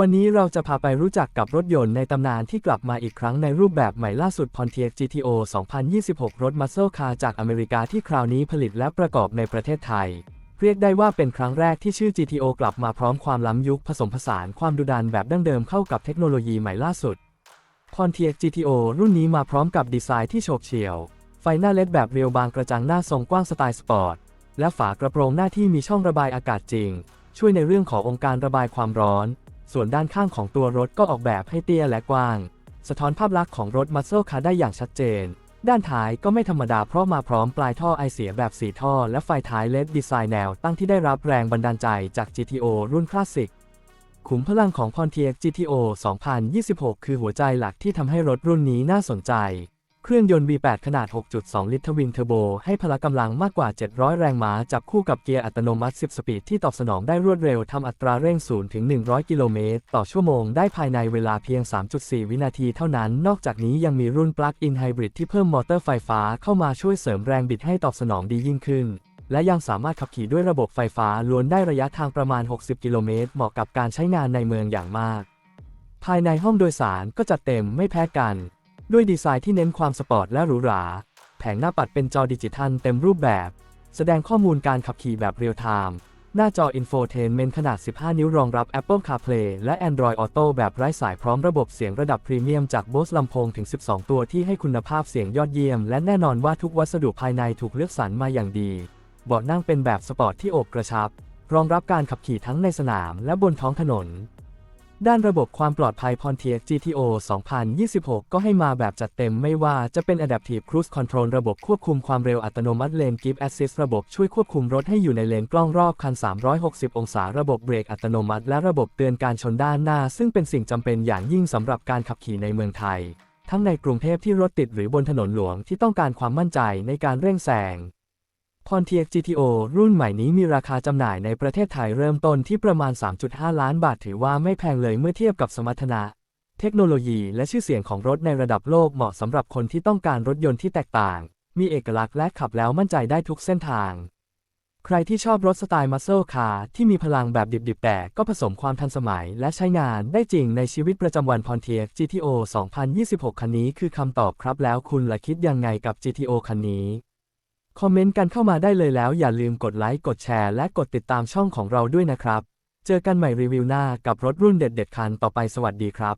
วันนี้เราจะพาไปรู้จักกับรถยนต์ในตำนานที่กลับมาอีกครั้งในรูปแบบใหม่ล่าสุด Pontiac GTO 2026 รถ Muscle Car จากอเมริกาที่คราวนี้ผลิตและประกอบในประเทศไทย เรียกได้ว่าเป็นครั้งแรกที่ชื่อ GTO กลับมาพร้อมความล้ำยุคผสมผสานความดุดันแบบดั้งเดิมเข้ากับเทคโนโลยีใหม่ล่าสุด Pontiac GTO รุ่นนี้มาพร้อมกับดีไซน์ที่โฉบเฉี่ยว ไฟหน้าเลดแบบเรียวบางกระจังหน้าทรงกว้างสไตล์สปอร์ต และฝากระโปรงหน้าที่มีช่องระบายอากาศจริง ช่วยในเรื่องขององค์การระบายความร้อน ส่วนด้านข้างของตัวรถก็ออกแบบให้เตี้ยและกว้าง สะท้อนภาพลักษณ์ของรถมัสเซลคาร์ได้อย่างชัดเจน ด้านท้ายก็ไม่ธรรมดาเพราะมาพร้อมปลายท่อไอเสียแบบสีท่อ และไฟท้ายเลดดีไซน์แนวตั้งที่ได้รับแรงบันดาลใจจาก GTO รุ่นคลาสสิก ขุมพลังของ Pontiac GTO 2026 คือหัวใจหลักที่ทำให้รถรุ่นนี้น่าสนใจ เครื่องยนต์ V8 ขนาด 6.2 ลิตรทวินเทอร์โบ ให้พละกำลังมากกว่า 700 แรงม้า จับคู่กับเกียร์อัตโนมัติ 10 สปีดที่ตอบสนองได้รวดเร็ว ทำอัตราเร่ง 0 ถึง 100 กิโลเมตร ต่อชั่วโมง ได้ภายในเวลาเพียง 3.4 วินาทีเท่านั้น นอกจากนี้ยังมีรุ่น Plug-in Hybrid ที่เพิ่มมอเตอร์ไฟฟ้าเข้ามาช่วยเสริมแรงบิดให้ตอบสนองดียิ่งขึ้นและยังสามารถขับขี่ด้วยระบบไฟฟ้าล้วนได้ระยะทางประมาณ 60 กิโลเมตร เหมาะกับการใช้งานในเมืองอย่างมาก ภายในห้องโดยสารก็จัดเต็มไม่แพ้กัน ด้วยดีไซน์ที่เน้นความสปอร์ตและหรูหรา แผงหน้าปัดเป็นจอดิจิทัลเต็มรูปแบบ แสดงข้อมูลการขับขี่แบบเรียลไทม์ หน้าจอ Infotainment ขนาด 15 นิ้วรองรับ Apple CarPlay และ Android Auto แบบไร้สายพร้อมระบบเสียงระดับพรีเมียมจาก Bose ลำโพงถึง 12 ตัวที่ให้คุณภาพเสียงยอดเยี่ยม และแน่นอนว่าทุกวัสดุภายในถูกเลือกสรรมาอย่างดี เบาะนั่งเป็นแบบสปอร์ตที่โอบกระชับ รองรับการขับขี่ทั้งในสนามและบนท้องถนน ด้านระบบความปลอดภัย Pontiac GTO 2026 ก็ให้มาแบบจัดเต็มไม่ว่าจะเป็น Adaptive Cruise Control ระบบควบคุมความเร็วอัตโนมัติ Lane Keep Assist ระบบช่วยควบคุมรถให้อยู่ในเลนกล้องรอบคัน 360 องศา ระบบเบรกอัตโนมัติ และระบบเตือนการชนด้านหน้า ซึ่งเป็นสิ่งจำเป็นอย่างยิ่งสำหรับการขับขี่ในเมืองไทย ทั้งในกรุงเทพที่รถติดหรือบนถนนหลวงที่ต้องการความมั่นใจในการเร่งแซง Pontiac GTO รุ่นใหม่นี้มีราคาจำหน่ายในประเทศไทยเริ่มต้นที่ประมาณ 3.5 ล้านบาทถือว่าไม่แพงเลยเมื่อเทียบกับสมรรถนะ เทคโนโลยีและชื่อเสียงของรถในระดับโลกเหมาะสำหรับคนที่ต้องการรถยนต์ที่แตกต่าง มีเอกลักษณ์และขับแล้วมั่นใจได้ทุกเส้นทาง ใครที่ชอบรถสไตล์ Muscle Car ที่มีพลังแบบดิบๆแต่ก็ผสมความทันสมัยและใช้งานได้จริงในชีวิตประจำวัน Pontiac GTO 2026 คันนี้คือคำตอบครับแล้วคุณละคิดยังไงกับ GTO คันนี้ คอมเมนต์กันเข้ามาได้เลยแล้วอย่าลืมกดไลค์กดแชร์และกดติดตามช่องของเราด้วยนะครับ เจอกันใหม่รีวิวหน้ากับรถรุ่นเด็ดๆคันต่อไปสวัสดีครับ